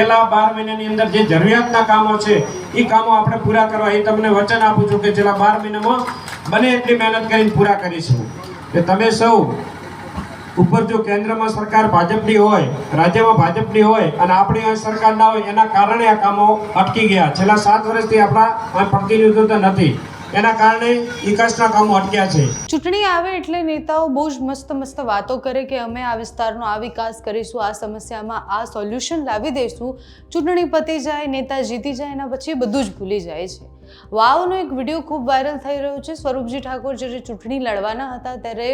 પહેલા બાર મહિનાની અંદર જે જરૂરિયાતના કામો છે એ કામો આપણે પૂરા કરવા એ તમને વચન આપું છું કે છેલ્લા બાર મહિનામાં બને એટલી મહેનત કરીને પૂરા કરીશું. કે તમે સૌ ઉપર જો કેન્દ્રમાં સરકાર ભાજપની હોય, રાજ્યમાં ભાજપની હોય અને આપણી સરકાર ના હોય, એના કારણે આ કામો અટકી ગયા. છેલ્લા સાત વર્ષથી આપણા પ્રતિનિધિત્વ નથી. એના કારણે વિકાસના કામો અટક્યા છે. ચૂંટણી આવે એટલે નેતાઓ બહુ જ મસ્ત મસ્ત વાતો કરે કે અમે આ વિસ્તારનો આ વિકાસ કરીશું, આ સમસ્યામાં આ સોલ્યુશન લાવી દઈશું. ચૂંટણી પતી જાય, નેતા જીતી જાય, એના પછી બધું જ ભૂલી જાય છે. વાવનો એક વીડિયો ખૂબ વાયરલ થઈ રહ્યો છે. સ્વરૂપજી ઠાકોર જ્યારે ચૂંટણી લડવાના હતા ત્યારે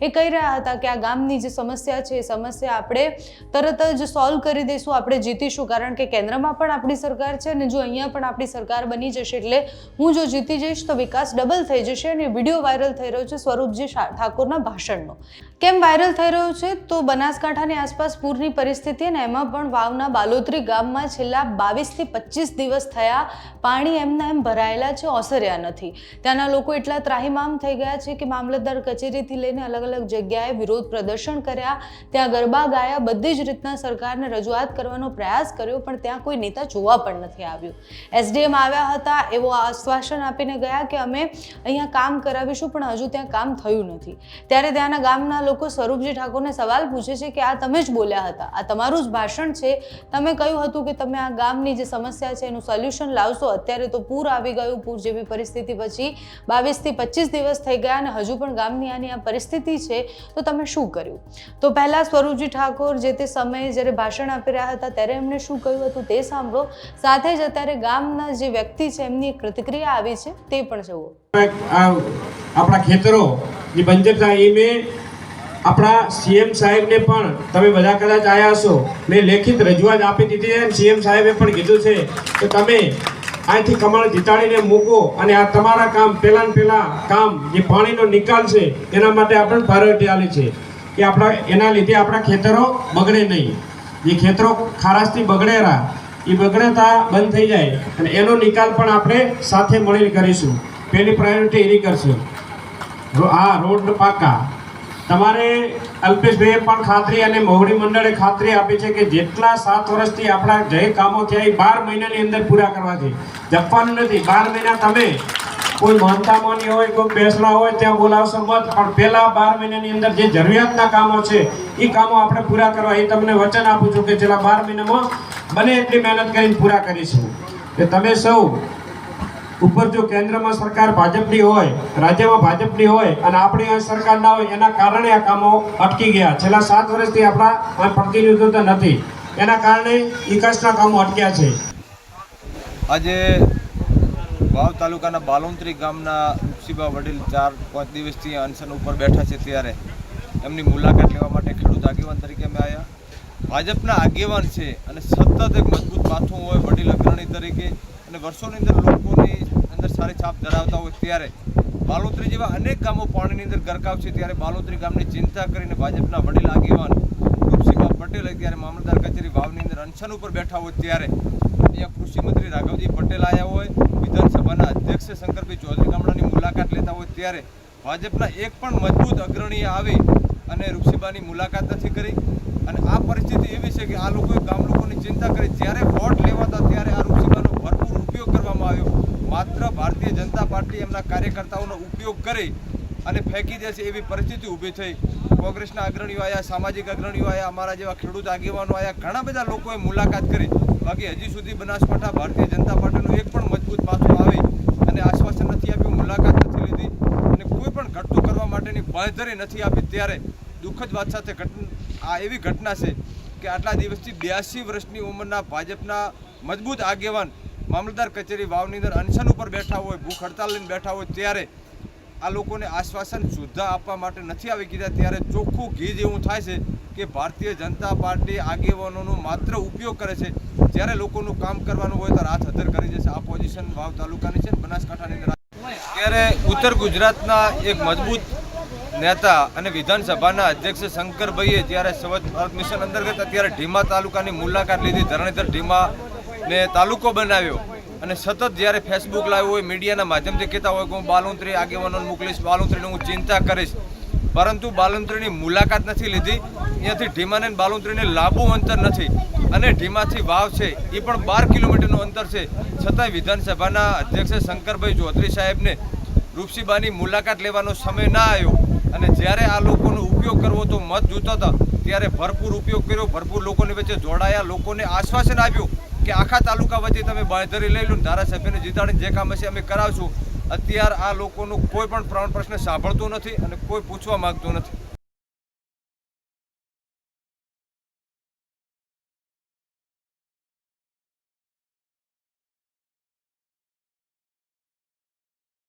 એ કહી રહ્યા હતા કે આ ગામની જે સમસ્યા છે, એ સમસ્યા આપણે તરત જ સોલ્વ કરી દઈશું, આપણે જીતીશું. કારણ કે કેન્દ્રમાં પણ આપણી સરકાર છે અને જો અહીંયા પણ આપણી સરકાર બની જશે એટલે હું જો જીતી જઈશ તો વિકાસ ડબલ થઈ જશે અને વીડિયો વાયરલ થઈ રહ્યો છે સ્વરૂપજી ઠાકોરના ભાષણનો. કેમ વાયરલ થઈ રહ્યો છે? તો બનાસકાંઠાની આસપાસ પૂરની પરિસ્થિતિ અને એમાં પણ વાવના બાલોત્રી ગામમાં છેલ્લા બાવીસથી પચીસ દિવસ થયા પાણી એમના એમ ભરાયેલા છે, ઓસર્યા નથી. ત્યાંના લોકો એટલા ત્રાહીમામ થઈ ગયા છે કે મામલતદાર કચેરીથી લઈને અલગ અલગ જગ્યાએ વિરોધ પ્રદર્શન કર્યા. ત્યાં ગરબા ગાયા, બધી જ રીતના સરકારને રજૂઆત કરવાનો પ્રયાસ કર્યો, પણ ત્યાં કોઈ નેતા જોવા પણ નથી આવ્યું. એસડીએમ આવ્યા હતા, એવો આશ્વાસન આપીને ગયા કે અમે અહીંયા કામ કરાવીશું, પણ હજુ ત્યાં કામ થયું નથી. ત્યારે ત્યાંના ગામના લોકો સ્વરૂપજી ઠાકોરને સવાલ પૂછે છે કે આ તમે જ બોલ્યા હતા. આ તમારું જ ભાષણ છે. તમે કહ્યું હતું કે તમે આ ગામની જે સમસ્યા છે એનું સોલ્યુશન લાવશો. અત્યારે તો પૂર આવી ગયું, પૂર જેવી પરિસ્થિતિ પછી બાવીસથી પચીસ દિવસ થઈ ગયા અને હજુ પણ ગામની આની આ પરિસ્થિતિ છે. તો તમે શું કર્યું? તો પહેલાં સ્વરૂપજી ઠાકોર જે તે સમયે જ્યારે ભાષણ આપી રહ્યા હતા ત્યારે એમણે શું કહ્યું હતું તે સાંભળો. સાથે જ અત્યારે ગામના જે વ્યક્તિ છે એમની પ્રતિક્રિયા આવી છે તે પણ જુઓ. આપણા ખેતરો, જે બંજર થાય, એ મેં આપણા સીએમ સાહેબને પણ તમે બધા કદાચ આવ્યા હશો. મેં લેખિત રજૂઆત આપી દીધી છે સીએમ સાહેબે પણ કીધું છે કે તમે અહીંથી કમળ જીતાડીને મૂકો અને આ તમારા કામ પહેલા ને પહેલા કામ જે પાણીનો નિકાલ છે એના માટે આપણે પ્રાયોરિટી આપી છે કે આપણા એના લીધે આપણા ખેતરો બગડે નહીં. જે ખેતરો ખારાશથી બગડેરા એ બગડતા બંધ થઈ જાય અને એનો નિકાલ પણ આપણે સાથે મળીને કરીશું. પહેલી પ્રાયોરિટી એની કરશું. આ રોડ પાકા. તમારે અલ્પેશભાઈએ પણ ખાતરી અને મોવડી મંડળે ખાતરી આપી છે કે જેટલા સાત વર્ષથી આપણા જે કામો થયા એ બાર મહિનાની અંદર પૂરા કરવા છે. જપવાનું નથી, બાર મહિના તમે કોઈ મહંતામોની હોય, કોઈ બેસણા હોય ત્યાં બોલાવશો મત, પણ પહેલા બાર મહિનાની અંદર જે જરૂરિયાતના કામો છે એ કામો આપણે પૂરા કરવા, એ તમને વચન આપું છું કે છેલ્લા બાર મહિનામાં બને એટલી મહેનત કરીને પૂરા કરીશું. કે તમે સૌ ઉપર જો કેન્દ્રમાં સરકાર ભાજપની હોય, રાજ્યમાં ભાજપની હોય અને આપણી સરકાર ના હોય, એના કારણે આ કામો અટકી ગયા. છેલ્લા સાત વર્ષથી આપણા પ્રતિનિધિત્વ નથી. એના કારણે વિકાસના કામો અટક્યા છે. આજે વાવ તાલુકાના બાલોંત્રી ગામના ઉપસીબા વડીલ ચાર, પાંચ દિવસથી અનશન ઉપર બેઠા છે ત્યારે. એમની મુલાકાત લેવા માટે ખેડૂત આગેવાન તરીકે અમે આવ્યા ભાજપના આગેવાન છે અને સતત એક મજબૂત માથું હોય વડીલ અગ્રણી તરીકે અને વર્ષોની અંદર અંદર સારી છાપ ધરાવતા હોય ત્યારે બાલોત્રી જેવા અનેક ગામો પાણીની અંદર ગરકાવ છે. ત્યારે બાલોત્રી ગામની ચિંતા કરીને ભાજપના વડીલ આગેવાન રૂપસિંહા પટેલ અત્યારે મામલતદાર કચેરી વાવની અંદર અનશન ઉપર બેઠા હોય ત્યારે અહીંયા કૃષિમંત્રી રાઘવજી પટેલ આવ્યા હોય. વિધાનસભાના અધ્યક્ષ શંકરભાઈ ચૌધરી ગામડાની મુલાકાત લેતા હોય ત્યારે ભાજપના એક પણ મજબૂત અગ્રણીએ આવી અને રૂપસીબાની મુલાકાત નથી કરી. અને આ પરિસ્થિતિ એવી છે કે આ લોકોએ ગામ લોકોની ચિંતા કરી. જ્યારે વોટ લેવાતા ત્યારે આ રૂપસીબાનો ભરપૂર ઉપયોગ કરવામાં આવ્યો. માત્ર ભારતીય જનતા પાર્ટી એમના કાર્યકર્તાઓનો ઉપયોગ કરી અને ફેંકી દે છે એવી પરિસ્થિતિ ઊભી થઈ. કોંગ્રેસના અગ્રણીઓ આવ્યા સામાજિક અગ્રણીઓ આવ્યા અમારા જેવા ખેડૂત આગેવાનો આવ્યા ઘણા બધા લોકોએ મુલાકાત કરી. બાકી હજી સુધી બનાસકાંઠા ભારતીય જનતા પાર્ટીનું એક પણ મજબૂત પાછું આવી અને આશ્વાસન નથી આપ્યું, મુલાકાત નથી લીધી અને કોઈ પણ ઘટતું કરવા માટેની બાંધરી નથી આપી. ત્યારે દુઃખદ વાત સાથે ઘટના, આ એવી ઘટના છે કે આટલા દિવસથી બ્યાસી વર્ષની ઉંમરના ભાજપના મજબૂત આગેવાન મામલતદાર કચેરી વાવની અંદર અનશન ઉપર બેઠા હોય, ભૂખ હડતાલ લઈને બેઠા હોય ત્યારે આ લોકોને આશ્વાસન સુદ્ધા આપવા માટે નથી આવી કીધા. ત્યારે ચોખ્ખું ઘી જેવું થાય છે કે ભારતીય જનતા પાર્ટી આગેવાનોનો માત્ર ઉપયોગ કરે છે. જ્યારે લોકોનું કામ કરવાનું હોય તો હાથ હથર કરી જશે આ પોઝિશન વાવ તાલુકાની છે બનાસકાંઠાની અંદર. ત્યારે ઉત્તર ગુજરાતના એક મજબૂત નેતા અને વિધાનસભાના અધ્યક્ષ શંકરભાઈએ જ્યારે સ્વચ્છ ભારત મિશન અંતર્ગત અત્યારે ઢીમા તાલુકાની મુલાકાત લીધી. ધરણીધર ઢીમા ને તાલુકો બનાવ્યો. અને સતત જ્યારે ફેસબુક લાવ્યું હોય, મીડિયાના માધ્યમથી કહેતા હોય કે હું બાલુંત્રી આગેવાનોને મોકલીશ, બાલુંત્રીની હું ચિંતા કરીશ. પરંતુ બાલુંત્રીની મુલાકાત નથી લીધી. અહીંયાથી ઢીમાને બાલુંત્રીને લાંબુ અંતર નથી. અને ઢીમાથી વાવ છે, એ પણ બાર કિલોમીટરનું અંતર છે. છતાંય વિધાનસભાના અધ્યક્ષે શંકરભાઈ ચૌધરી સાહેબને રૂપસીબાની મુલાકાત લેવાનો સમય ના આવ્યો. અને જ્યારે આ લોકોનો ઉપયોગ કરવો તો મત જોતા હતા ત્યારે ભરપૂર ઉપયોગ કર્યો. ભરપૂર લોકોની વચ્ચે જોડાયા, લોકોને આશ્વાસન આપ્યું. કે આખા તાલુકા વચ્ચે તમે બાંધરી લઈ લો ધારાસભ્યને જીતાડીને જે કામ હશે અમે કરાવશું. અત્યારે આ લોકોનું કોઈ પણ પ્રમાણ પ્રશ્ન સાંભળતું નથી અને કોઈ પૂછવા માગતું નથી.